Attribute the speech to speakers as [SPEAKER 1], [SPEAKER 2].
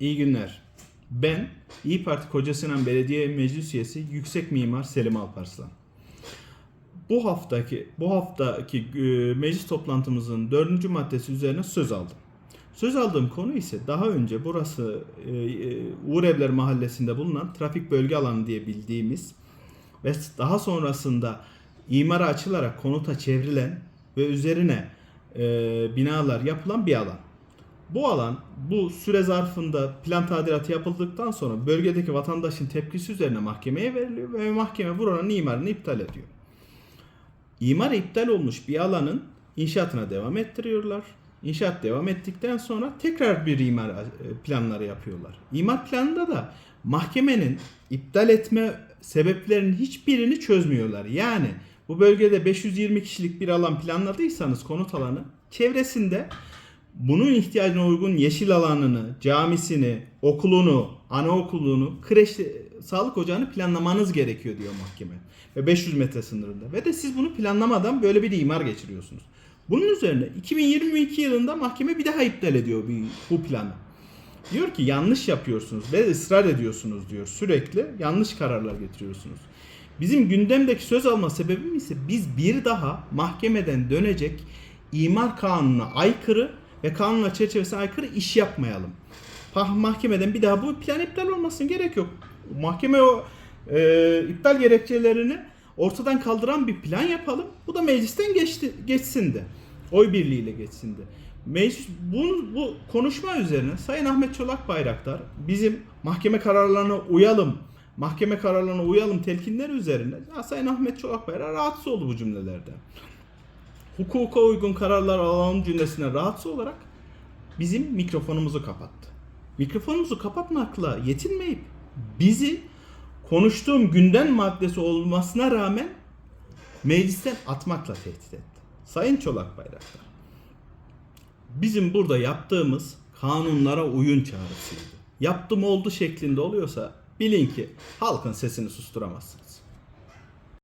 [SPEAKER 1] İyi günler. Ben İyi Parti Kocasinan Belediye Meclis Üyesi Yüksek Mimar Selim Alparslan. Bu haftaki bu haftaki e, meclis toplantımızın dördüncü maddesi üzerine söz aldım. Söz aldığım konu ise daha önce burası e, e, Mahallesi'nde bulunan trafik bölge alanı diye bildiğimiz ve daha sonrasında imara açılarak konuta çevrilen ve üzerine e, binalar yapılan bir alan. Bu alan bu süre zarfında plan tadilatı yapıldıktan sonra bölgedeki vatandaşın tepkisi üzerine mahkemeye veriliyor ve mahkeme buranın imarını iptal ediyor. İmar iptal olmuş bir alanın inşaatına devam ettiriyorlar. İnşaat devam ettikten sonra tekrar bir imar e, planları yapıyorlar. İmar planında da mahkemenin iptal etme sebeplerinin hiçbirini çözmüyorlar. Yani bu bölgede 520 kişilik bir alan planladıysanız konut alanı çevresinde bunun ihtiyacına uygun yeşil alanını, camisini, okulunu, anaokulunu, kreşli, sağlık ocağını planlamanız gerekiyor diyor mahkeme. Ve 500 metre sınırında. Ve de siz bunu planlamadan böyle bir imar geçiriyorsunuz. Bunun üzerine 2022 yılında mahkeme bir daha iptal ediyor bu, bu planı. Diyor ki yanlış yapıyorsunuz ve ısrar ediyorsunuz diyor. Sürekli yanlış kararlar getiriyorsunuz. Bizim gündemdeki söz alma sebebim ise biz bir daha mahkemeden dönecek imar kanununa aykırı ve kanunla çerçevesine aykırı iş yapmayalım. Pah- Mahkemeden bir daha bu plan iptal olmasın gerek yok. Mahkeme o e, iptal gerekçelerini ortadan kaldıran bir plan yapalım. Bu da meclisten geçti, geçsin de. Oy birliğiyle geçsin de. Meclis bu, bu konuşma üzerine Sayın Ahmet Çolak Bayraktar bizim mahkeme kararlarına uyalım, mahkeme kararlarına uyalım telkinleri üzerine ya Sayın Ahmet Çolak Bayraktar rahatsız oldu bu cümlelerden hukuka uygun kararlar alalım cümlesine rahatsız olarak bizim mikrofonumuzu kapattı. Mikrofonumuzu kapatmakla yetinmeyip bizi konuştuğum gündem maddesi olmasına rağmen meclisten atmakla tehdit etti. Sayın Çolak Bayraktar, bizim burada yaptığımız kanunlara uyun çağrısıydı. Yaptım oldu şeklinde oluyorsa bilin ki halkın sesini susturamazsınız.